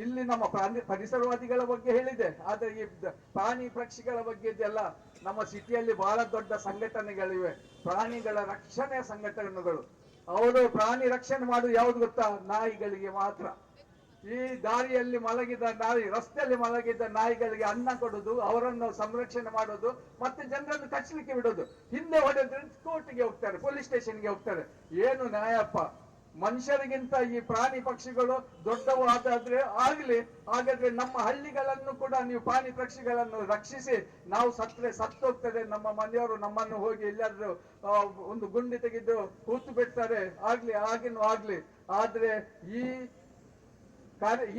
ಇಲ್ಲಿ ನಮ್ಮ ಪ್ರಾಣಿ ಪರಿಸರವಾದಿಗಳ ಬಗ್ಗೆ ಹೇಳಿದೆ. ಆದ್ರೆ ಈ ಪ್ರಾಣಿ ಪಕ್ಷಿಗಳ ಬಗ್ಗೆ ಇದೆಲ್ಲ ನಮ್ಮ ಸಿಟಿಯಲ್ಲಿ ಬಹಳ ದೊಡ್ಡ ಸಂಘಟನೆಗಳಿವೆ. ಪ್ರಾಣಿಗಳ ರಕ್ಷಣೆ ಸಂಘಟನೆಗಳು. ಅವರು ಪ್ರಾಣಿ ರಕ್ಷಣೆ ಮಾಡುದು ಯಾವ್ದು ಗೊತ್ತಾ? ನಾಯಿಗಳಿಗೆ ಮಾತ್ರ. ಈ ದಾರಿಯಲ್ಲಿ ಮಲಗಿದ ನಾಯಿ, ರಸ್ತೆಯಲ್ಲಿ ಮಲಗಿದ್ದ ನಾಯಿಗಳಿಗೆ ಅನ್ನ ಕೊಡುದು, ಅವರನ್ನು ಸಂರಕ್ಷಣೆ ಮಾಡೋದು, ಮತ್ತೆ ಜನರನ್ನು ಕಚ್ಚಲಿಕ್ಕೆ ಬಿಡೋದು. ಹಿಂದೆ ಹೊಡೆದ್ರೆ ಕೋರ್ಟ್ಗೆ ಹೋಗ್ತಾರೆ, ಪೊಲೀಸ್ ಸ್ಟೇಷನ್ಗೆ ಹೋಗ್ತಾರೆ. ಏನು ನ್ಯಾಯಪ್ಪ? ಮನುಷ್ಯರಿಗಿಂತ ಈ ಪ್ರಾಣಿ ಪಕ್ಷಿಗಳು ದೊಡ್ಡವು ಆದಾದ್ರೆ ಆಗ್ಲಿ, ಹಾಗಾದ್ರೆ ನಮ್ಮ ಹಳ್ಳಿಗಳನ್ನು ಕೂಡ ನೀವು ಪ್ರಾಣಿ ಪಕ್ಷಿಗಳನ್ನು ರಕ್ಷಿಸಿ, ನಾವು ಸತ್ರೆ ಸತ್ತೋಗ್ತದೆ. ನಮ್ಮ ಮನೆಯವರು ನಮ್ಮನ್ನು ಹೋಗಿ ಎಲ್ಲಾದ್ರೂ ಒಂದು ಗುಂಡಿ ತೆಗೆದು ಕೂತು ಬಿಡ್ತಾರೆ. ಆಗ್ಲಿ, ಆಗಿನೂ ಆಗ್ಲಿ. ಆದ್ರೆ ಈ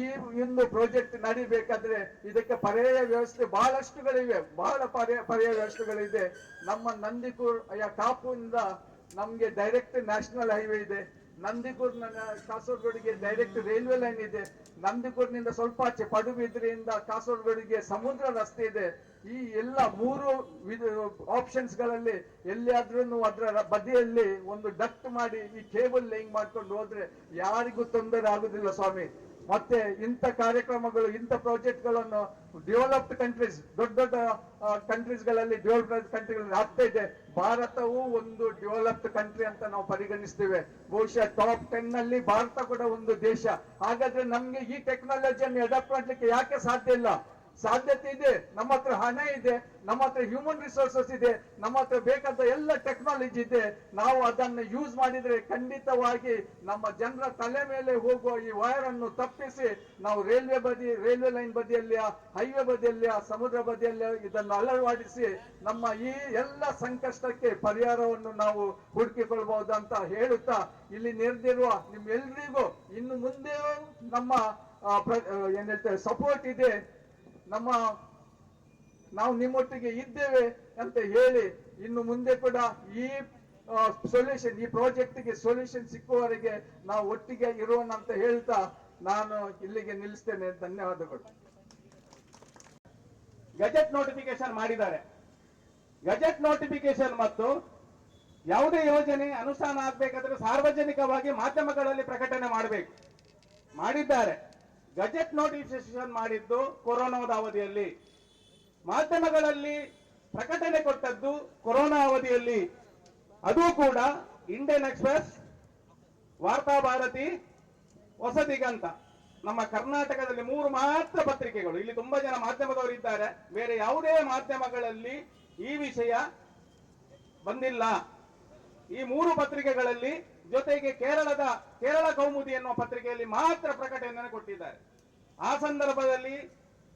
ಈ ಒಂದು ಪ್ರಾಜೆಕ್ಟ್ ನಡಿಬೇಕಾದ್ರೆ ಇದಕ್ಕೆ ಪರ್ಯಾಯ ವ್ಯವಸ್ಥೆ ಬಹಳಷ್ಟುಗಳಿವೆ. ಬಹಳ ಪರ್ಯಾಯ ಪರ್ಯಾಯ ವ್ಯವಸ್ಥೆಗಳಿದೆ. ನಮ್ಮ ನಂದಿಕೂರ್ ಟಾಪು ಕಾಪುನಿಂದ ನಮ್ಗೆ ಡೈರೆಕ್ಟ್ ನ್ಯಾಷನಲ್ ಹೈವೇ ಇದೆ. ನಂದಿಕೂರ್ ಕಾಸರಗೋಡಿಗೆ ಡೈರೆಕ್ಟ್ ರೈಲ್ವೆ ಲೈನ್ ಇದೆ. ನಂದಿಪುರ್ನಿಂದ ಸ್ವಲ್ಪ ಆಚೆ ಪಡುಬಿದ್ರಿಯಿಂದ ಕಾಸರಗೋಡಿಗೆ ಸಮುದ್ರ ರಸ್ತೆ ಇದೆ. ಈ ಎಲ್ಲ ಮೂರು ಆಪ್ಷನ್ಸ್ಗಳಲ್ಲಿ ಎಲ್ಲಿಯಾದ್ರೂ ಅದರ ಬದಿಯಲ್ಲಿ ಒಂದು ಡಕ್ಟ್ ಮಾಡಿ ಈ ಕೇಬಲ್ ಲೇಯಿಂಗ್ ಮಾಡ್ಕೊಂಡು ಹೋದ್ರೆ ಯಾರಿಗೂ ತೊಂದರೆ ಆಗುದಿಲ್ಲ ಸ್ವಾಮಿ. ಮತ್ತೆ ಇಂಥ ಕಾರ್ಯಕ್ರಮಗಳು, ಇಂಥ ಪ್ರಾಜೆಕ್ಟ್ಗಳನ್ನು ಡೆವಲಪ್ಡ್ ಕಂಟ್ರೀಸ್ ದೊಡ್ಡ ದೊಡ್ಡ ಕಂಟ್ರೀಸ್ಗಳಲ್ಲಿ ಡೆವಲಪ್ಡ್ ಕಂಟ್ರಿಗಳಲ್ಲಿ ಆಗ್ತಾ ಇದೆ. ಭಾರತವು ಒಂದು ಡೆವಲಪ್ಡ್ ಕಂಟ್ರಿ ಅಂತ ನಾವು ಪರಿಗಣಿಸ್ತೇವೆ. ಬಹುಶಃ ಟಾಪ್ ಟೆನ್ನಲ್ಲಿ ಭಾರತ ಕೂಡ ಒಂದು ದೇಶ. ಹಾಗಾದ್ರೆ ನಮ್ಗೆ ಈ ಟೆಕ್ನಾಲಜಿಯನ್ನು ಅಡಾಪ್ಟ್ ಮಾಡ್ಲಿಕ್ಕೆ ಯಾಕೆ ಸಾಧ್ಯ ಇಲ್ಲ? ಸಾಧ್ಯತೆ ಇದೆ. ನಮ್ಮ ಹತ್ರ ಹಣ ಇದೆ, ನಮ್ಮ ಹತ್ರ ಹ್ಯೂಮನ್ ರಿಸೋರ್ಸಸ್ ಇದೆ, ನಮ್ಮ ಹತ್ರ ಬೇಕಾದ ಎಲ್ಲ ಟೆಕ್ನಾಲಜಿ ಇದೆ, ನಾವು ಅದನ್ನು ಯೂಸ್ ಮಾಡಿದ್ರೆ ಖಂಡಿತವಾಗಿ ನಮ್ಮ ಜನರ ತಲೆ ಮೇಲೆ ಹೋಗುವ ಈ ವೈರ್ ಅನ್ನು ತಪ್ಪಿಸಿ ನಾವು ರೈಲ್ವೆ ಬದಿ ರೈಲ್ವೆ ಲೈನ್ ಬದಿಯಲ್ಲಿ ಹೈವೇ ಬದಿಯಲ್ಲಿ ಸಮುದ್ರ ಬದಿಯಲ್ಲಿ ಇದನ್ನು ಅಳವಡಿಸಿ ನಮ್ಮ ಈ ಎಲ್ಲ ಸಂಕಷ್ಟಕ್ಕೆ ಪರಿಹಾರವನ್ನು ನಾವು ಹುಡುಕಿಕೊಳ್ಬಹುದು ಅಂತ ಹೇಳುತ್ತಾ ಇಲ್ಲಿ ನೆರೆದಿರುವ ನಿಮ್ಮೆಲ್ರಿಗೂ ಇನ್ನು ಮುಂದೆಯೂ ನಮ್ಮ ಏನ್ ಹೇಳ್ತೇವೆ ಸಪೋರ್ಟ್ ಇದೆ. ನಮ್ಮ ನಾವು ನಿಮ್ಮೊಟ್ಟಿಗೆ ಇದ್ದೇವೆ ಅಂತ ಹೇಳಿ ಇನ್ನು ಮುಂದೆ ಕೂಡ ಈ ಸೊಲ್ಯೂಷನ್ ಈ ಪ್ರಾಜೆಕ್ಟ್ಗೆ ಸೊಲ್ಯೂಷನ್ ಸಿಕ್ಕುವವರೆಗೆ ನಾವು ಒಟ್ಟಿಗೆ ಇರೋಣ ಅಂತ ಹೇಳ್ತಾ ನಾನು ಇಲ್ಲಿಗೆ ನಿಲ್ಲಿಸ್ತೇನೆ. ಧನ್ಯವಾದಗಳು. ಗಜೆಟ್ ನೋಟಿಫಿಕೇಶನ್ ಮಾಡಿದ್ದಾರೆ. ಗಜೆಟ್ ನೋಟಿಫಿಕೇಶನ್ ಮತ್ತು ಯಾವುದೇ ಯೋಜನೆ ಅನುಷ್ಠಾನ ಆಗ್ಬೇಕಾದ್ರೆ ಸಾರ್ವಜನಿಕವಾಗಿ ಮಾಧ್ಯಮಗಳಲ್ಲಿ ಪ್ರಕಟಣೆ ಮಾಡಬೇಕು. ಮಾಡಿದ್ದಾರೆ. ಗಜೆಟ್ ನೋಟಿಫಿಕೇಶನ್ ಮಾಡಿದ್ದು ಕೊರೋನಾದ ಅವಧಿಯಲ್ಲಿ. ಮಾಧ್ಯಮಗಳಲ್ಲಿ ಪ್ರಕಟಣೆ ಕೊಟ್ಟದ್ದು ಕೊರೋನಾ ಅವಧಿಯಲ್ಲಿ. ಅದು ಕೂಡ ಇಂಡಿಯನ್ ಎಕ್ಸ್ಪ್ರೆಸ್, ವಾರ್ತಾ ಭಾರತಿ ಹೊಸ ದಿಗಂತ ನಮ್ಮ ಕರ್ನಾಟಕದಲ್ಲಿ ಮೂರು ಮಾತ್ರ ಪತ್ರಿಕೆಗಳು. ಇಲ್ಲಿ ತುಂಬಾ ಜನ ಮಾಧ್ಯಮದವರು ಇದ್ದಾರೆ. ಬೇರೆ ಯಾವುದೇ ಮಾಧ್ಯಮಗಳಲ್ಲಿ ಈ ವಿಷಯ ಬಂದಿಲ್ಲ. ಈ ಮೂರು ಪತ್ರಿಕೆಗಳಲ್ಲಿ ಜೊತೆಗೆ ಕೇರಳದ, ಕೇರಳ ಕೌಮುದಿ ಎನ್ನುವ ಪತ್ರಿಕೆಯಲ್ಲಿ ಮಾತ್ರ ಪ್ರಕಟಣೆಯನ್ನು ಕೊಟ್ಟಿದ್ದಾರೆ. ಆ ಸಂದರ್ಭದಲ್ಲಿ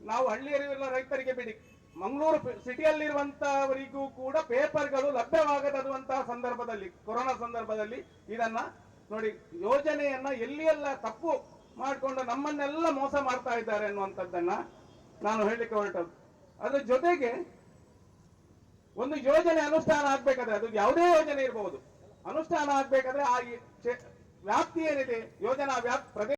ನಾವು ಹಳ್ಳಿಯರಿಗೆಲ್ಲ ರೈತರಿಗೆ ಬಿಡಿ. ಮಂಗಳೂರು ಸಿಟಿಯಲ್ಲಿರುವಂತಹವರಿಗೂ ಕೂಡ ಪೇಪರ್ಗಳು ಲಭ್ಯವಾಗದಂತಹ ಸಂದರ್ಭದಲ್ಲಿ, ಕೊರೋನಾ ಸಂದರ್ಭದಲ್ಲಿ ಇದನ್ನ ನೋಡಿ, ಯೋಜನೆಯನ್ನ ಎಲ್ಲಿಯೆಲ್ಲ ತಪ್ಪು ಮಾಡಿಕೊಂಡು ನಮ್ಮನ್ನೆಲ್ಲ ಮೋಸ ಮಾಡ್ತಾ ಇದ್ದಾರೆ ಅನ್ನುವಂಥದ್ದನ್ನ ನಾನು ಹೇಳಲಿಕ್ಕೆ ಹೊರಟದ್ದು. ಅದ್ರ ಜೊತೆಗೆ ಒಂದು ಯೋಜನೆ ಅನುಷ್ಠಾನ ಆಗ್ಬೇಕಾದ್ರೆ ಅದು ಯಾವುದೇ ಯೋಜನೆ ಇರಬಹುದು ಅನುಷ್ಠಾನ ಆಗ್ಬೇಕಾದ್ರೆ ಆ ವ್ಯಾಪ್ತಿ ಏನಿದೆ, ಯೋಜನಾ ವ್ಯಾಪ್ ಪ್ರದೇಶ